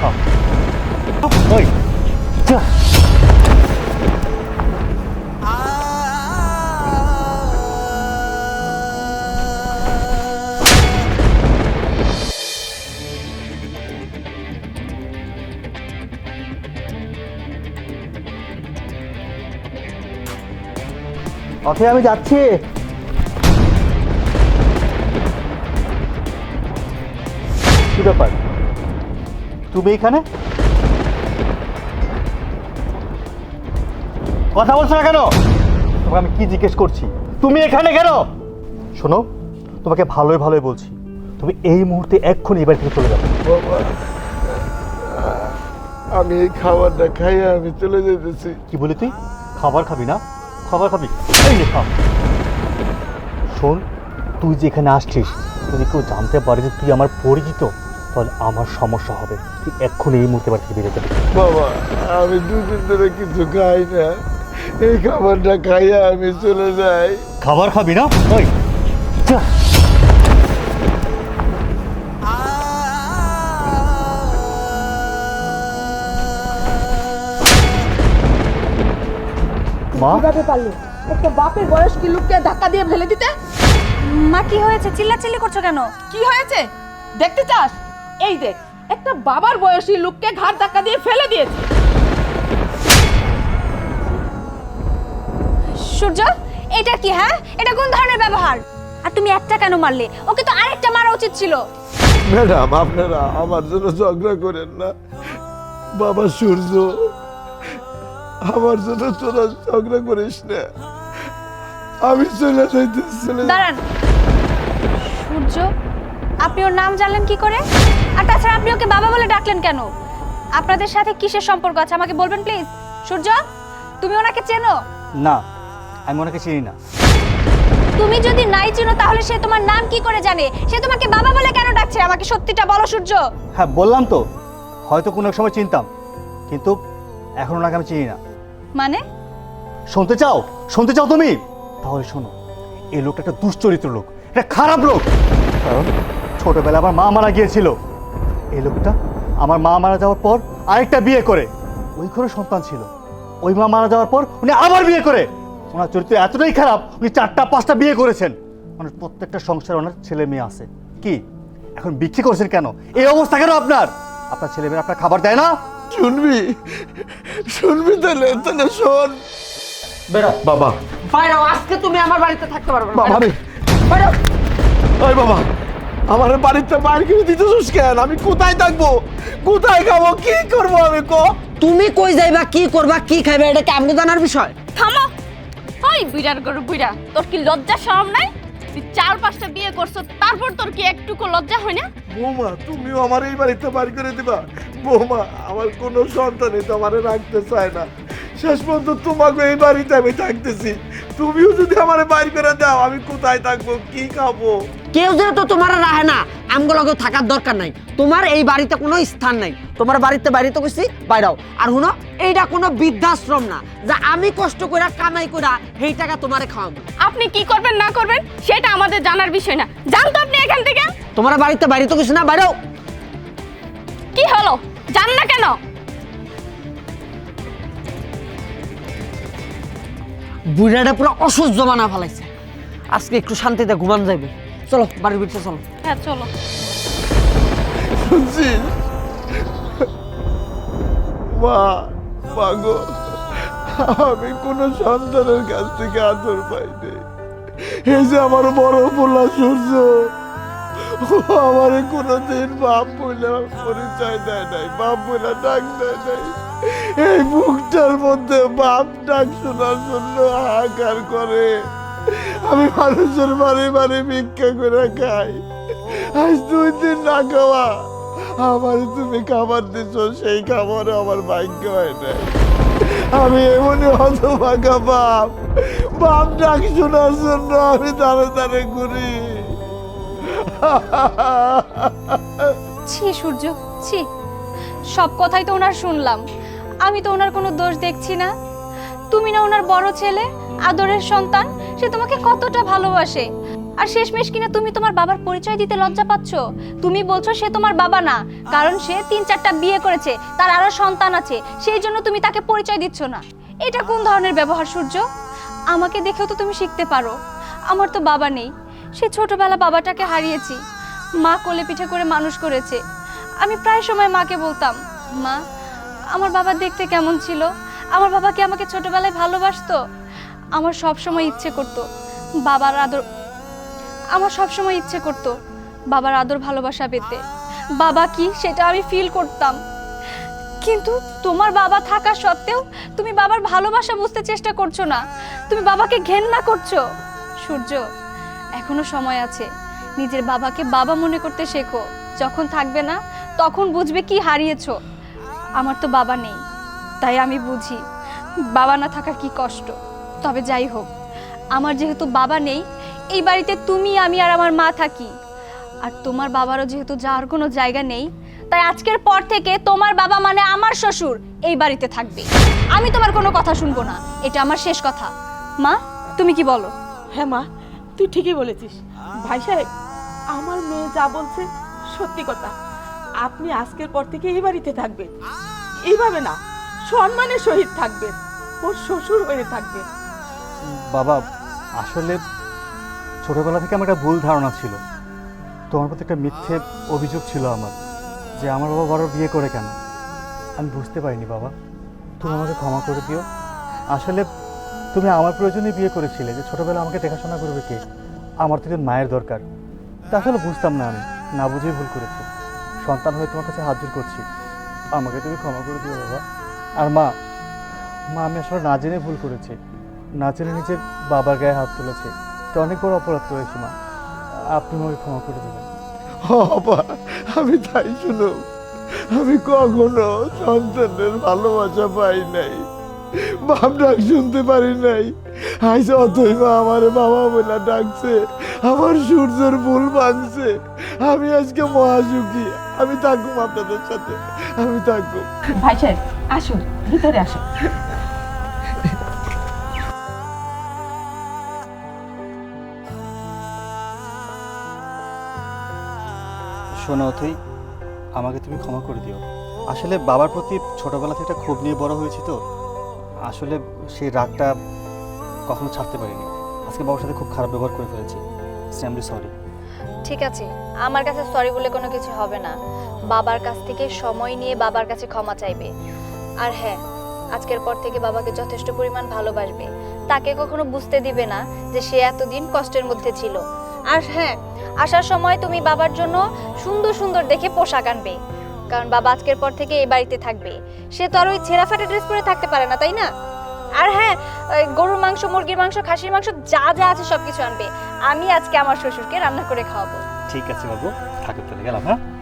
থাম। ওই যা অথে আমি যাচ্ছি কি ব্যাপার তুমি এখানে? কথা বলছো না কেন? তোমাকে আমি কি জিজ্ঞেস করছি? তুমি এখানে কেন? শোনো তোমাকে ভালোই ভালোই বলছি। তুমি এই মুহূর্তে এক্ষুনি এবার থেকে চলে যাবে আমি এই খাবারটা খাইয়ে আমি চলে যেতেছি কি বলি তুই? খাবার খাবি না? খাবার খাবি? এই নে খা শোন তুই যে এখানে আসছিস যদি কেউ জানতে পারে যে তুই আমার পরিচিত তাহলে আমার সমস্যা হবে। তুই এক্ষুনি এই মুহূর্তে বাড়ি থেকে যাবি বাবা আমি দুদিন ধরে কিছু খাই না। এই খাবারটা খাইয়ে আমি চলে যাই। খাবার খাবি না? ওই। যা। মা? কীভাবে পারলে? একটা বাপের বয়স কি লোককে ধাক্কা দিয়ে ফেলে দিতে? মা কি হয়েছে? চিল্লাচিল্লি করছ কেন? কি হয়েছে? দেখতে চাস? এই দেখ একটা বাবার বয়সী লোককে ঘাট ধাক্কা দিয়ে ফেলে দিয়েছে। সূর্য এটা কি হ্যাঁ? এটা কোন ধরনের ব্যবহার? আর তুমি একটা কেন মারলে? ওকে তো আরেকটা মারা উচিত ছিল। ম্যাডাম আপনারা আমার জন্য ঝগড়া করেন না। বাবা সূর্য আমার জন্য তোরা ঝগড়া করিস না। আমি চলে যাইতেছি। চলে দাঁড়ান। সূর্য আপনি ওর নাম জানলেন কি করে? আর তাছাড়া আপনি ওকে বাবা বলে ডাকলেন কেন? আপনাদের সাথে কিসের সম্পর্ক আছে? আমাকে বলবেন প্লিজ। সূর্য তুমি ওনাকে চেনো? না আমি ওনাকে চিনি না। তুমি যদি নাই চেনো তাহলে সে তোমার নাম কি করে জানে? সে তোমাকে বাবা বলে কেন ডাকছে? আমাকে সত্যিটা বলো সূর্য। হ্যাঁ বললাম তো। হয়তো কোনো এক সময় চিনতাম। কিন্তু এখন ওনাকে আমি চিনি না। মানে? শুনতে চাও? শুনতে চাও তুমি? তাহলে শোনো এই লোকটা একটা দুশ্চরিত্র লোক। একটা খারাপ লোক। কারণ ছোটবেলায় আমার মা মারা গিয়েছিল। এই লোকটা আমার মা মারা যাওয়ার পর আরেকটা বিয়ে করে। ওই ঘরে সন্তান ছিল। ওই মা মারা যাওয়ার পর উনি আবার বিয়ে করে। ওনার চরিত্র এতটাই খারাপ উনি চারটা পাঁচটা বিয়ে করেছেন। মানে প্রত্যেকটা সংসারে ওনার ছেলে মেয়ে আছে। কি? এখন বিক্রি করছেন কেন? এই অবস্থা কেন আপনার? আপনার ছেলে মেয়ে আপনার খাবার দেয় না? শুনবি? শুনবি তাহলে তাহলে শোন। বেরো। বাবা। বাইরে আজকে তুমি আমার বাড়িতে থাকতে পারবে না। বাবা রে বাইরে। ওই বাবা। আমার বাড়িতে বাইরে করে দিতেছিস কেন? আমি কোথায় থাকব? কোথায় খাব? কি করব আমি কো? তুমি কই যাইবা কি করবা কি খাইবা এটা কি আমগো জানার বিষয়? থামো! ওই বিড়ার গরু বুইড়া তোর কি লজ্জা শরম নাই? তুই চার পাঁচটা বিয়ে করছ তারপর তোর কি একটুকু লজ্জা হয় না? বৌমা তুমিও আমার এই বাড়িতে বাড়ি করে দিবা। বৌমা আমার কোনো সন্তানই তো আমার রাখতে চায় না। শেষ পর্যন্ত তোমাকে এই বাড়িতে আমি থাকতেছি। তুমিও যদি আমার বাড়ি করে দাও আমি কোথায় থাকব? কি খাব? কেউ যেহেতু তোমার রাহে না। আমগো লগে থাকার দরকার নাই। তোমার এই বাড়িতে কোনো স্থান নাই। তোমার বাড়িতে বাড়িতে কইছি বাইরাও। আর হুনো এইটা কোনো বৃদ্ধাশ্রম না যা আমি কষ্ট কইরা কামাই কইরা সেই টাকা তোমারে খাওয়াবো। আপনি কি করবেন না করবেন সেটা আমাদের জানার বিষয় না। জানতো আপনি এখান থেকে। তোমার বাড়িতে বাড়িতে কইছি না বাইরাও। কি হলো? জান না কেন? বুড়াটা পুরো অসহ্য বানা ফেলাইছে। আজকে একটু শান্তিতে ঘুমান যাইবে। চলো বাড়ির ভিতরে চলো। হ্যাঁ চলো। মা মাগো আমি কোনো সন্তানের কাছ থেকে আদর পাইনি। এই যে আমার বড় পোলা সূর্য আমারে কোনোদিন বাপ বলে পরিচয় দেয় নাই বাপ বলে ডাক দেয় নাই। এই মুখটার মধ্যে বাপ ডাক শোনার জন্য হাহাকার করে। আমি মানুষের বাড়ি বাড়ি ভিক্ষা করে খাই। আজ দুই দিন না খাওয়া। আমার তুমি খাবার দিচ্ছ সেই খাবারে আমার ভাগ্য হয় না আমি এমনই হতভাগা বাপ। বাপ ডাক শোনার জন্য আমি দাঁড়ে দাঁড়ে ঘুরি। ছি, সূর্য, ছি। সব কথাই তো ওনার শুনলাম। আমি তো ওনার কোনো দোষ দেখছি না। তুমি না ওনার বড় ছেলে, আদরের সন্তান, সে তোমাকে কতটা ভালোবাসে। আর শেষমেশ কিনা তুমি তোমার বাবার পরিচয় দিতে লজ্জা পাচ্ছ? তুমি বলছো সে তোমার বাবা না, কারণ সে তিন চারটা বিয়ে করেছে, তার আরও সন্তান আছে, সেই জন্য তুমি তাকে পরিচয় দিচ্ছ না। এটা কোন ধরনের ব্যবহার, সূর্য? আমাকে দেখেও তো তুমি শিখতে পারো। আমার তো বাবা নেই। সে ছোটবেলা বাবাটাকে হারিয়েছি। মা কোলে পিঠে করে মানুষ করেছে। আমি প্রায় সময় মাকে বলতাম, মা আমার বাবা দেখতে কেমন ছিল? আমার বাবা কি আমাকে ছোটবেলায় ভালোবাসতো? আমার সব সময় ইচ্ছে করতো বাবার আদর আমার সব সময় ইচ্ছে করতো বাবার আদর ভালোবাসা পেতে। বাবা কি সেটা আমি ফিল করতাম। কিন্তু তোমার বাবা থাকা সত্ত্বেও তুমি বাবার ভালোবাসা বুঝতে চেষ্টা করছ না। তুমি বাবাকে ঘেন্না করছ। সূর্য, এখনও সময় আছে। নিজের বাবাকে বাবা মনে করতে শেখো। যখন থাকবে না, তখন বুঝবে কি হারিয়েছো। আমার তো বাবা নেই, তাই আমি বুঝি। বাবা না থাকার কি কষ্ট। তবে যাই হোক, আমার যেহেতু বাবা নেই, এই বাড়িতে তুমি, আমি আর আমার মা থাকি। আর তোমার বাবারও যেহেতু যাওয়ার কোনো জায়গা নেই, তাই আজকের পর থেকে তোমার বাবা মানে আমার শ্বশুর এই বাড়িতে থাকবে। আমি তোমার কোনো কথা শুনব না, এটা আমার শেষ কথা। মা, তুমি কি বলো? হ্যাঁ মা, তুই ঠিকই বলেছিস। ভাই সাহেব, আমার মেয়ে যা বলছে সত্যি কথা। আপনি আজকের পর থেকে এই বাড়িতে থাকবেন। এইভাবে না সম্মানের সহিত থাকবেন, ওর শ্বশুর হয়ে থাকবেন। বাবা, আসলে ছোটবেলা থেকে আমার একটা ভুল ধারণা ছিল। তোমার প্রতি একটা মিথ্যে অভিযোগ ছিল আমার, যে আমার বাবা বড় বিয়ে করে কেন? আমি বুঝতে পারিনি বাবা। তুমি আমাকে ক্ষমা করে দিও। আসলে তুমি আমার প্রয়োজনে বিয়ে করেছিলে, যে ছোটবেলা আমাকে দেখাশোনা করবে কে? আমার তো মায়ের দরকার। তা আসলে বুঝতাম না আমি, না বুঝেই ভুল করেছি। সন্তান হয়ে তোমার কাছে হাত জোর করছি। আমাকে তুমি ক্ষমা করে দিও বাবা। আর মা মা, আমি আসলে না জেনে ভুল করেছি। না জেনে নিজের বাবার গায়ে হাত তুলেছে। এটা অনেক বড় অপরাধ করেছি মা। আপনি আমাকে ক্ষমা করে দেবেন। আমি তাই শুনো। আমি কখনো সন্তানের ভালোবাসা পাই নাই। বাপ ডাক শুনতে পারি নাই। আইস অতই মা আমার বাবা বলে ডাকছে। আমার সূর্যের ভুল ভাঙছে। আমি আজকে মহাসুখী। আমি থাকুম আপনাদের সাথে। আমি থাকুম ভাই সাহেব আসুন ভিতরে আসুন। শোনো অথই আমাকে তুমি ক্ষমা করে দিও। আসলে বাবার প্রতি ছোটবেলা থেকে একটা ক্ষোভ নিয়ে বড় হয়েছি তো। আসলে সেই রাগটা কখনো ছাড়তে পারিনি। আজকে বাবার সাথে খুব খারাপ ব্যবহার করে ফেলেছি। স্যামলি সরি ঠিক আছে, আমার কাছে সরি বলে কোনো কিছু হবে না। বাবার কাছ থেকে সময় নিয়ে বাবার কাছে ক্ষমা চাইবে। আর হ্যাঁ আজকের পর থেকে বাবাকে যথেষ্ট পরিমাণ ভালোবাসবে। তাকে কখনো বুঝতে দিবে না যে সে এতদিন কষ্টের মধ্যে ছিল। আর হ্যাঁ আসার সময় তুমি বাবার জন্য সুন্দর সুন্দর দেখে পোশাক আনবে। কারণ বাবা আজকের পর থেকে এই বাড়িতে থাকবে। সে তো আর ওই ছেঁড়া ফাটা ড্রেস পরে থাকতে পারে না, তাই না? আর হ্যাঁ ওই গরুর মাংস, মুরগির মাংস, খাসির মাংস, যা যা আছে সবকিছু আনবে। আমি আজকে আমার শ্বশুরকে রান্না করে খাওয়াবো। ঠিক আছে বাবু ঠাকুর চলে গেলাম হ্যাঁ?